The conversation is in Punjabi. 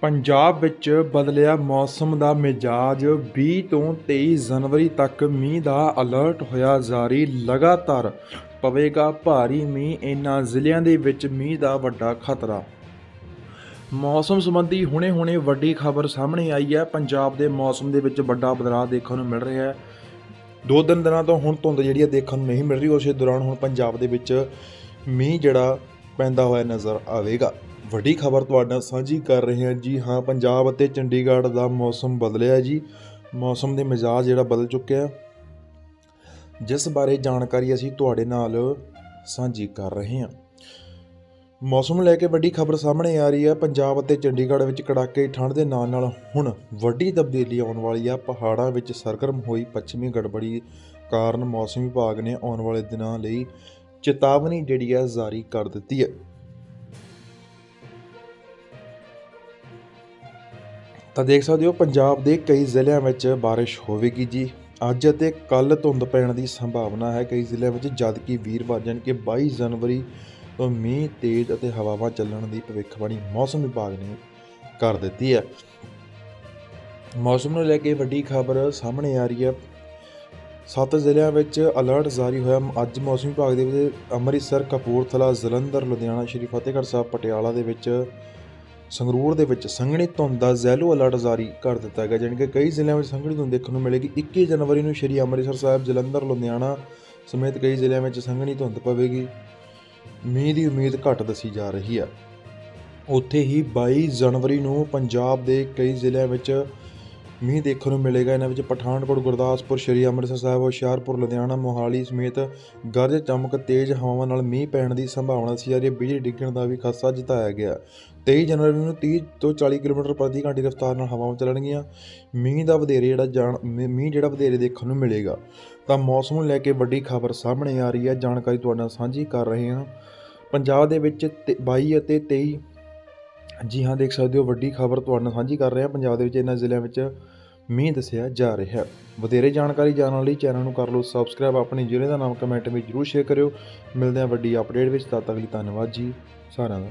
ਪੰਜਾਬ ਵਿੱਚ ਬਦਲਿਆ ਮੌਸਮ ਦਾ ਮਿਜਾਜ 20 ਤੋਂ 23 ਜਨਵਰੀ ਤੱਕ ਮੀਂਹ ਦਾ ਅਲਰਟ ਹੋਇਆ ਜਾਰੀ ਲਗਾਤਾਰ, ਪਵੇਗਾ ਭਾਰੀ ਮੀਂਹ ਇਨ੍ਹਾਂ ਜ਼ਿਲ੍ਹਿਆਂ ਦੇ ਵਿੱਚ ਮੀਂਹ ਦਾ ਵੱਡਾ ਖਤਰਾ। ਮੌਸਮ ਸੰਬੰਧੀ ਹੁਣੇ-ਹੁਣੇ ਵੱਡੀ ਖਬਰ ਸਾਹਮਣੇ ਆਈ ਹੈ। ਪੰਜਾਬ ਦੇ ਮੌਸਮ ਦੇ ਵਿੱਚ ਵੱਡਾ ਬਦਲਾਅ ਦੇਖਣ ਨੂੰ ਮਿਲ ਰਿਹਾ ਹੈ। ਦੋ ਦਿਨ ਦਿਨਾਂ ਤੋਂ ਹੁਣ ਧੁੰਦ ਜਿਹੜੀ ਹੈ ਦੇਖਣ ਨੂੰ ਨਹੀਂ ਮਿਲ ਰਹੀ। ਉਸੇ ਦੌਰਾਨ ਹੁਣ ਪੰਜਾਬ ਦੇ ਵਿੱਚ ਮੀਂਹ ਜਿਹੜਾ ਪੈਂਦਾ ਹੋਇਆ ਨਜ਼ਰ ਆਵੇਗਾ। ਵੱਡੀ ਖਬਰ ਤੁਹਾਡੇ ਨਾਲ ਸਾਂਝੀ ਕਰ ਰਹੇ ਹਾਂ ਜੀ। ਹਾਂ, ਪੰਜਾਬ ਅਤੇ ਚੰਡੀਗੜ੍ਹ ਦਾ ਮੌਸਮ ਬਦਲਿਆ ਜੀ। ਮੌਸਮ ਦੇ ਮਿਜਾਜ ਜਿਹੜਾ ਬਦਲ ਚੁੱਕਿਆ ਜਿਸ ਬਾਰੇ ਜਾਣਕਾਰੀ ਅਸੀਂ ਤੁਹਾਡੇ ਨਾਲ ਸਾਂਝੀ ਕਰ ਰਹੇ ਹਾਂ। ਮੌਸਮ ਨੂੰ ਲੈ ਕੇ ਵੱਡੀ ਖਬਰ ਸਾਹਮਣੇ ਆ ਰਹੀ ਹੈ। ਪੰਜਾਬ ਅਤੇ ਚੰਡੀਗੜ੍ਹ ਵਿੱਚ ਕੜਾਕੇ ਦੀ ਠੰਡ ਦੇ ਨਾਲ ਨਾਲ ਹੁਣ ਵੱਡੀ ਤਬਦੀਲੀ ਆਉਣ ਵਾਲੀ ਆ। ਪਹਾੜਾਂ ਵਿੱਚ ਸਰਗਰਮ ਹੋਈ ਪੱਛਮੀ ਗੜਬੜੀ ਕਾਰਨ ਮੌਸਮ ਵਿਭਾਗ ਨੇ ਆਉਣ ਵਾਲੇ ਦਿਨਾਂ ਲਈ ਚੇਤਾਵਨੀ ਜਿਹੜੀ ਹੈ ਜਾਰੀ ਕਰ ਦਿੱਤੀ ਹੈ। ਤਾਂ ਦੇਖ ਸਕਦੇ ਹੋ ਪੰਜਾਬ ਦੇ ਕਈ ਜ਼ਿਲ੍ਹਿਆਂ ਵਿੱਚ ਬਾਰਿਸ਼ ਹੋਵੇਗੀ ਜੀ। ਅੱਜ ਅਤੇ ਕੱਲ ਧੁੰਦ ਪੈਣ ਦੀ ਸੰਭਾਵਨਾ ਹੈ। ਕਈ ਜ਼ਿਲ੍ਹਿਆਂ ਵਿੱਚ ਜਦਕਿ ਵੀਰਵਾਰ ਜਾਣੀ ਕਿ 22 ਜਨਵਰੀ ਤੋਂ ਮੀਂਹ, ਤੇਜ਼ ਅਤੇ ਹਵਾਵਾਂ ਚੱਲਣ ਦੀ ਭਵਿੱਖਬਾਣੀ ਮੌਸਮ ਵਿਭਾਗ ਨੇ ਕਰ ਦਿੱਤੀ ਹੈ। ਮੌਸਮ ਨੂੰ ਲੈ ਕੇ ਵੱਡੀ ਖਬਰ ਸਾਹਮਣੇ ਆ ਰਹੀ ਹੈ। ਸੱਤ ਜ਼ਿਲ੍ਹਿਆਂ ਵਿੱਚ ਅਲਰਟ ਜਾਰੀ ਹੋਇਆ। ਅੱਜ ਮੌਸਮ ਵਿਭਾਗ ਦੇ ਵਿੱਚ ਅੰਮ੍ਰਿਤਸਰ, ਕਪੂਰਥਲਾ, ਜਲੰਧਰ, ਲੁਧਿਆਣਾ, ਸ਼੍ਰੀ ਫਤਿਹਗੜ੍ਹ ਸਾਹਿਬ, ਪਟਿਆਲਾ ਦੇ ਵਿੱਚ ਸੰਗਰੂਰ ਦੇ ਵਿੱਚ ਸੰਘਣੀ ਧੁੰਦ ਦਾ ਜ਼ੈਲੋ ਅਲਰਟ ਜਾਰੀ ਕਰ ਦਿੱਤਾ ਗਿਆ, ਜਾਣੀ ਕਿ ਕਈ ਜ਼ਿਲ੍ਹਿਆਂ ਵਿੱਚ ਸੰਘਣੀ ਧੁੰਦ ਦੇਖਣ ਨੂੰ ਮਿਲੇਗੀ। 21 ਜਨਵਰੀ ਨੂੰ ਸ਼੍ਰੀ ਅੰਮ੍ਰਿਤਸਰ ਸਾਹਿਬ, ਜਲੰਧਰ, ਲੁਧਿਆਣਾ ਸਮੇਤ ਕਈ ਜ਼ਿਲ੍ਹਿਆਂ ਵਿੱਚ ਸੰਘਣੀ ਧੁੰਦ ਪਵੇਗੀ। ਮੀਂਹ ਦੀ ਉਮੀਦ ਘੱਟ ਦੱਸੀ ਜਾ ਰਹੀ ਹੈ। ਉੱਥੇ ਹੀ 22 ਜਨਵਰੀ ਨੂੰ ਪੰਜਾਬ ਦੇ ਕਈ ਜ਼ਿਲ੍ਹਿਆਂ ਵਿੱਚ ਮੀਂਹ ਦੇਖਣ ਨੂੰ ਮਿਲੇਗਾ। ਇਹਨਾਂ ਵਿੱਚ ਪਠਾਨਕੋਟ, ਗੁਰਦਾਸਪੁਰ, ਸ਼੍ਰੀ ਅੰਮ੍ਰਿਤਸਰ ਸਾਹਿਬ, ਹੁਸ਼ਿਆਰਪੁਰ, ਲੁਧਿਆਣਾ, ਮੋਹਾਲੀ ਸਮੇਤ ਗਰਜ ਚਮਕ, ਤੇਜ਼ ਹਵਾਵਾਂ ਨਾਲ ਮੀਂਹ ਪੈਣ ਦੀ ਸੰਭਾਵਨਾ ਸੀ। ਅਤੇ ਬਿਜਲੀ ਡਿੱਗਣ ਦਾ ਵੀ ਖਦਸ਼ਾ ਜਤਾਇਆ ਗਿਆ। 23 ਜਨਵਰੀ ਨੂੰ 30 ਤੋਂ 40 ਕਿਲੋਮੀਟਰ ਪ੍ਰਤੀ ਘੰਟੇ ਰਫ਼ਤਾਰ ਨਾਲ ਹਵਾਵਾਂ ਚੱਲਣਗੀਆਂ। ਮੀਂਹ ਦਾ ਵਧੇਰੇ ਜਿਹੜਾ ਜਾਣ, ਮੀ- ਮੀਂਹ ਜਿਹੜਾ ਵਧੇਰੇ ਦੇਖਣ ਨੂੰ ਮਿਲੇਗਾ। ਤਾਂ ਮੌਸਮ ਨੂੰ ਲੈ ਕੇ ਵੱਡੀ ਖਬਰ ਸਾਹਮਣੇ ਆ ਰਹੀ ਹੈ। ਜਾਣਕਾਰੀ ਤੁਹਾਡੇ ਨਾਲ ਸਾਂਝੀ ਕਰ ਰਹੇ ਹਾਂ। ਪੰਜਾਬ ਦੇ ਵਿੱਚ ਤੇ- 22 ਅਤੇ 23 ਜੀ ਹਾਂ, ਦੇਖ ਸਕਦੇ ਹੋ, ਵੱਡੀ ਖਬਰ ਤੁਹਾਡੇ ਨਾਲ ਸਾਂਝੀ ਕਰ ਰਹੇ। ਹਾਂ ਪੰਜਾਬ ਦੇ ਵਿੱਚ ਇਹਨਾਂ ਜ਼ਿਲ੍ਹਿਆਂ ਵਿੱਚ ਮੀਂਹ ਦੱਸਿਆ ਜਾ ਰਿਹਾ। ਵਧੇਰੇ ਜਾਣਕਾਰੀ ਜਾਣਨ ਲਈ ਚੈਨਲ ਨੂੰ ਕਰ ਲਓ ਸਬਸਕ੍ਰਾਈਬ। ਆਪਣੇ ਜ਼ਿਲ੍ਹੇ ਦਾ ਨਾਮ, ਕਮੈਂਟ ਵਿੱਚ ਜਰੂਰ ਸ਼ੇਅਰ ਕਰਿਓ। ਮਿਲਦੇ ਹਾਂ ਵੱਡੀ ਅਪਡੇਟ ਵਿੱਚ। ਤਦ ਤੱਕ ਲਈ ਧੰਨਵਾਦ ਜੀ। ਸਾਰਿਆਂ ਦਾ